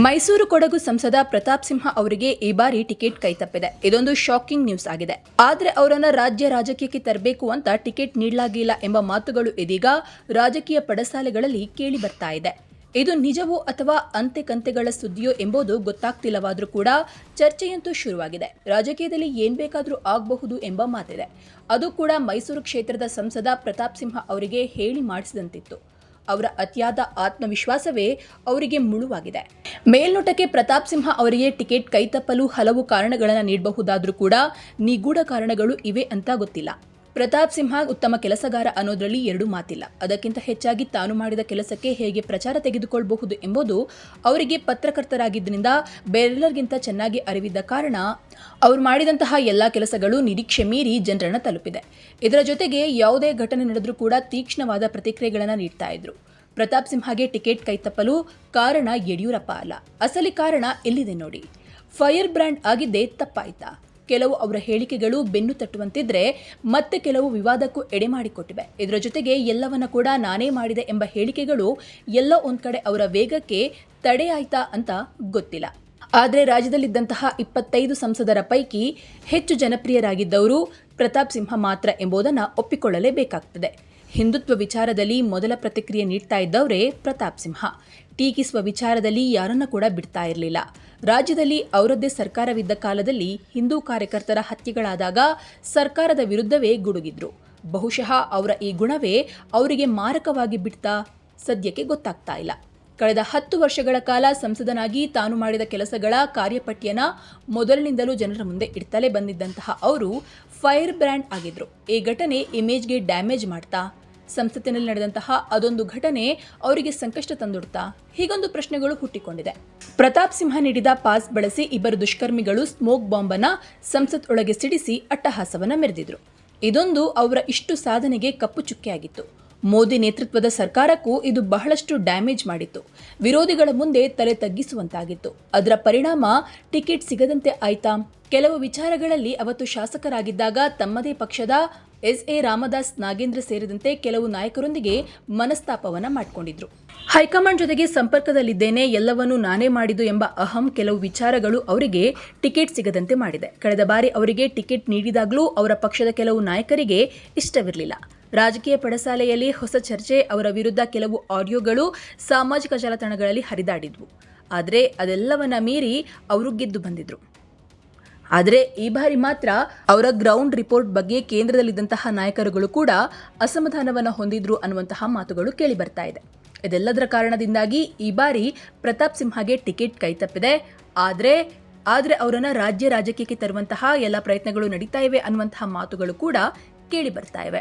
ಮೈಸೂರು ಕೊಡಗು ಸಂಸದ ಪ್ರತಾಪ್ ಸಿಂಹ ಅವರಿಗೆ ಈ ಬಾರಿ ಟಿಕೆಟ್ ಕೈತಪ್ಪಿದೆ. ಇದೊಂದು ಶಾಕಿಂಗ್ ನ್ಯೂಸ್ ಆಗಿದೆ. ಆದ್ರೆ ಅವರನ್ನ ರಾಜ್ಯ ರಾಜಕೀಯಕ್ಕೆ ತರಬೇಕು ಅಂತ ಟಿಕೆಟ್ ನೀಡಲಾಗಿಲ್ಲ ಎಂಬ ಮಾತುಗಳು ಇದೀಗ ರಾಜಕೀಯ ಪಡಸಾಲೆಗಳಲ್ಲಿ ಕೇಳಿ ಬರ್ತಾ ಇದೆ. ಇದು ನಿಜವೋ ಅಥವಾ ಅಂತೆ ಕಂತೆಗಳ ಸುದ್ದಿಯೋ ಎಂಬುದು ಗೊತ್ತಾಗ್ತಿಲ್ಲವಾದರೂ ಕೂಡ ಚರ್ಚೆಯಂತೂ ಶುರುವಾಗಿದೆ. ರಾಜಕೀಯದಲ್ಲಿ ಏನ್ ಬೇಕಾದರೂ ಆಗಬಹುದು ಎಂಬ ಮಾತಿದೆ. ಅದು ಕೂಡ ಮೈಸೂರು ಕ್ಷೇತ್ರದ ಸಂಸದ ಪ್ರತಾಪ್ ಸಿಂಹ ಅವರಿಗೆ ಹೇಳಿ ಮಾಡಿಸಿದಂತಿತ್ತು. ಅವರ ಅತಿಯಾದ ಆತ್ಮವಿಶ್ವಾಸವೇ ಅವರಿಗೆ ಮುಳುವಾಗಿದೆ. ಮೇಲ್ನೋಟಕ್ಕೆ ಪ್ರತಾಪ್ ಸಿಂಹ ಅವರಿಗೆ ಟಿಕೆಟ್ ಕೈತಪ್ಪಲು ಹಲವು ಕಾರಣಗಳನ್ನು ನೀಡಬಹುದಾದರೂ ಕೂಡ ನಿಗೂಢ ಕಾರಣಗಳು ಇವೆ ಅಂತ ಗೊತ್ತಿಲ್ಲ. ಪ್ರತಾಪ್ ಸಿಂಹ ಉತ್ತಮ ಕೆಲಸಗಾರ ಅನ್ನೋದ್ರಲ್ಲಿ ಎರಡು ಮಾತಿಲ್ಲ. ಅದಕ್ಕಿಂತ ಹೆಚ್ಚಾಗಿ ತಾನು ಮಾಡಿದ ಕೆಲಸಕ್ಕೆ ಹೇಗೆ ಪ್ರಚಾರ ತೆಗೆದುಕೊಳ್ಳಬಹುದು ಎಂಬುದು ಅವರಿಗೆ ಪತ್ರಕರ್ತರಾಗಿದ್ದರಿಂದ ಬೇರೆಲ್ಲರಿಗಿಂತ ಚೆನ್ನಾಗಿ ಅರಿವಿದ್ದ ಕಾರಣ ಅವರು ಮಾಡಿದಂತಹ ಎಲ್ಲ ಕೆಲಸಗಳು ನಿರೀಕ್ಷೆ ಮೀರಿ ಜನರನ್ನು ತಲುಪಿದೆ. ಇದರ ಜೊತೆಗೆ ಯಾವುದೇ ಘಟನೆ ನಡೆದರೂ ಕೂಡ ತೀಕ್ಷ್ಣವಾದ ಪ್ರತಿಕ್ರಿಯೆಗಳನ್ನು ನೀಡ್ತಾ ಇದ್ರು. ಪ್ರತಾಪ್ ಸಿಂಹಗೆ ಟಿಕೆಟ್ ಕೈತಪ್ಪಲು ಕಾರಣ ಯಡಿಯೂರಪ್ಪ ಅಲ್ಲ. ಅಸಲಿ ಕಾರಣ ಎಲ್ಲಿದೆ ನೋಡಿ. ಫೈರ್ ಬ್ರ್ಯಾಂಡ್ ಆಗಿದ್ದೇ ತಪ್ಪಾಯ್ತಾ? ಕೆಲವು ಅವರ ಹೇಳಿಕೆಗಳು ಬೆನ್ನು ತಟ್ಟುವಂತಿದ್ರೆ ಮತ್ತೆ ಕೆಲವು ವಿವಾದಕ್ಕೂ ಎಡೆ ಮಾಡಿಕೊಟ್ಟಿವೆ. ಇದರ ಜೊತೆಗೆ ಎಲ್ಲವನ್ನ ಕೂಡ ನಾನೇ ಮಾಡಿದೆ ಎಂಬ ಹೇಳಿಕೆಗಳು ಎಲ್ಲ ಒಂದ್ ಕಡೆ ಅವರ ವೇಗಕ್ಕೆ ತಡೆಯಾಯ್ತಾ ಅಂತ ಗೊತ್ತಿಲ್ಲ. ಆದರೆ ರಾಜ್ಯದಲ್ಲಿದ್ದಂತಹ ಇಪ್ಪತ್ತೈದು ಸಂಸದರ ಪೈಕಿ ಹೆಚ್ಚು ಜನಪ್ರಿಯರಾಗಿದ್ದವರು ಪ್ರತಾಪ್ ಸಿಂಹ ಮಾತ್ರ ಎಂಬುದನ್ನು ಒಪ್ಪಿಕೊಳ್ಳಲೇಬೇಕಾಗ್ತದೆ. ಹಿಂದುತ್ವ ವಿಚಾರದಲ್ಲಿ ಮೊದಲ ಪ್ರತಿಕ್ರಿಯೆ ನೀಡ್ತಾ ಇದ್ದವರೇ ಪ್ರತಾಪ್ ಸಿಂಹ. ಟೀಕಿಸುವ ವಿಚಾರದಲ್ಲಿ ಯಾರನ್ನ ಕೂಡ ಬಿಡ್ತಾ ಇರಲಿಲ್ಲ. ರಾಜ್ಯದಲ್ಲಿ ಅವರದ್ದೇ ಸರ್ಕಾರವಿದ್ದ ಕಾಲದಲ್ಲಿ ಹಿಂದೂ ಕಾರ್ಯಕರ್ತರ ಹತ್ಯೆಗಳಾದಾಗ ಸರ್ಕಾರದ ವಿರುದ್ಧವೇ ಗುಡುಗಿದ್ರು. ಬಹುಶಃ ಅವರ ಈ ಗುಣವೇ ಅವರಿಗೆ ಮಾರಕವಾಗಿ ಬಿಡ್ತಾ ಸದ್ಯಕ್ಕೆ ಗೊತ್ತಾಗ್ತಾ ಇಲ್ಲ. ಕಳೆದ ಹತ್ತು ವರ್ಷಗಳ ಕಾಲ ಸಂಸದನಾಗಿ ತಾನು ಮಾಡಿದ ಕೆಲಸಗಳ ಕಾರ್ಯಪಟ್ಟಿಯನ್ನ ಮೊದಲಿನಿಂದಲೂ ಜನರ ಮುಂದೆ ಇಡ್ತಲೇ ಬಂದಿದ್ದಂತಹ ಅವರು ಫೈರ್ ಬ್ರ್ಯಾಂಡ್ ಆಗಿದ್ರು. ಈ ಘಟನೆ ಇಮೇಜ್ಗೆ ಡ್ಯಾಮೇಜ್ ಮಾಡ್ತಾ ಸಂಸತ್ತಿನಲ್ಲಿ ನಡೆದಂತಹ ಅದೊಂದು ಘಟನೆ ಅವರಿಗೆ ಸಂಕಷ್ಟ ತಂದುಡ್ತಾ ಹೀಗೊಂದು ಪ್ರಶ್ನೆಗಳು ಹುಟ್ಟಿಕೊಂಡಿದೆ. ಪ್ರತಾಪ್ ಸಿಂಹ ನೀಡಿದ ಪಾಸ್ ಬಳಸಿ ಇಬ್ಬರು ದುಷ್ಕರ್ಮಿಗಳು ಸ್ಮೋಕ್ ಬಾಂಬ್ ಅನ್ನ ಸಂಸತ್ ಒಳಗೆ ಸಿಡಿಸಿ ಅಟ್ಟಹಾಸವನ್ನ ಮೆರೆದಿದ್ರು. ಇದೊಂದು ಅವರ ಇಷ್ಟು ಸಾಧನೆಗೆ ಕಪ್ಪು ಚುಕ್ಕೆಯಾಗಿತ್ತು. ಮೋದಿ ನೇತೃತ್ವದ ಸರ್ಕಾರಕ್ಕೂ ಇದು ಬಹಳಷ್ಟು ಡ್ಯಾಮೇಜ್ ಮಾಡಿತ್ತು. ವಿರೋಧಿಗಳ ಮುಂದೆ ತಲೆ ತಗ್ಗಿಸುವಂತಾಗಿತ್ತು. ಅದರ ಪರಿಣಾಮ ಟಿಕೆಟ್ ಸಿಗದಂತೆ ಆಯ್ತಾ? ಕೆಲವು ವಿಚಾರಗಳಲ್ಲಿ ಅವತ್ತು ಶಾಸಕರಾಗಿದ್ದಾಗ ತಮ್ಮದೇ ಪಕ್ಷದ ಎಸ್ ಎ ರಾಮದಾಸ್ ನಾಗೇಂದ್ರ ಸೇರಿದಂತೆ ಕೆಲವು ನಾಯಕರೊಂದಿಗೆ ಮನಸ್ತಾಪವನ್ನ ಮಾಡಿಕೊಂಡಿದ್ರು. ಹೈಕಮಾಂಡ್ ಜೊತೆಗೆ ಸಂಪರ್ಕದಲ್ಲಿದ್ದೇನೆ, ಎಲ್ಲವನ್ನೂ ನಾನೇ ಮಾಡಿದ್ದು ಎಂಬ ಅಹಂ ಕೆಲವು ವಿಚಾರಗಳು ಅವರಿಗೆ ಟಿಕೆಟ್ ಸಿಗದಂತೆ ಮಾಡಿದೆ. ಕಳೆದ ಬಾರಿ ಅವರಿಗೆ ಟಿಕೆಟ್ ನೀಡಿದಾಗಲೂ ಅವರ ಪಕ್ಷದ ಕೆಲವು ನಾಯಕರಿಗೆ ಇಷ್ಟವಿರಲಿಲ್ಲ. ರಾಜಕೀಯ ಪಡಸಾಲೆಯಲ್ಲಿ ಹೊಸ ಚರ್ಚೆ, ಅವರ ವಿರುದ್ಧ ಕೆಲವು ಆಡಿಯೋಗಳು ಸಾಮಾಜಿಕ ಜಾಲತಾಣಗಳಲ್ಲಿ ಹರಿದಾಡಿದ್ವು. ಆದರೆ ಅದೆಲ್ಲವನ್ನ ಮೀರಿ ಅವರು ಗೆದ್ದು ಬಂದಿದ್ರು. ಆದರೆ ಈ ಬಾರಿ ಮಾತ್ರ ಅವರ ಗ್ರೌಂಡ್ ರಿಪೋರ್ಟ್ ಬಗ್ಗೆ ಕೇಂದ್ರದಲ್ಲಿದ್ದಂತಹ ನಾಯಕರುಗಳು ಕೂಡ ಅಸಮಾಧಾನವನ್ನು ಹೊಂದಿದ್ರು ಅನ್ನುವಂತಹ ಮಾತುಗಳು ಕೇಳಿ ಬರ್ತಾ ಇದೆ. ಇದೆಲ್ಲದರ ಕಾರಣದಿಂದಾಗಿ ಈ ಬಾರಿ ಪ್ರತಾಪ್ ಸಿಂಹಗೆ ಟಿಕೆಟ್ ಕೈತಪ್ಪಿದೆ ಆದರೆ ಆದರೆ ಅವರನ್ನು ರಾಜ್ಯ ರಾಜಕೀಯಕ್ಕೆ ತರುವಂತಹ ಎಲ್ಲ ಪ್ರಯತ್ನಗಳು ನಡೀತಾ ಇವೆ ಅನ್ನುವಂತಹ ಮಾತುಗಳು ಕೂಡ ಕೇಳಿ ಬರ್ತಾ ಇವೆ.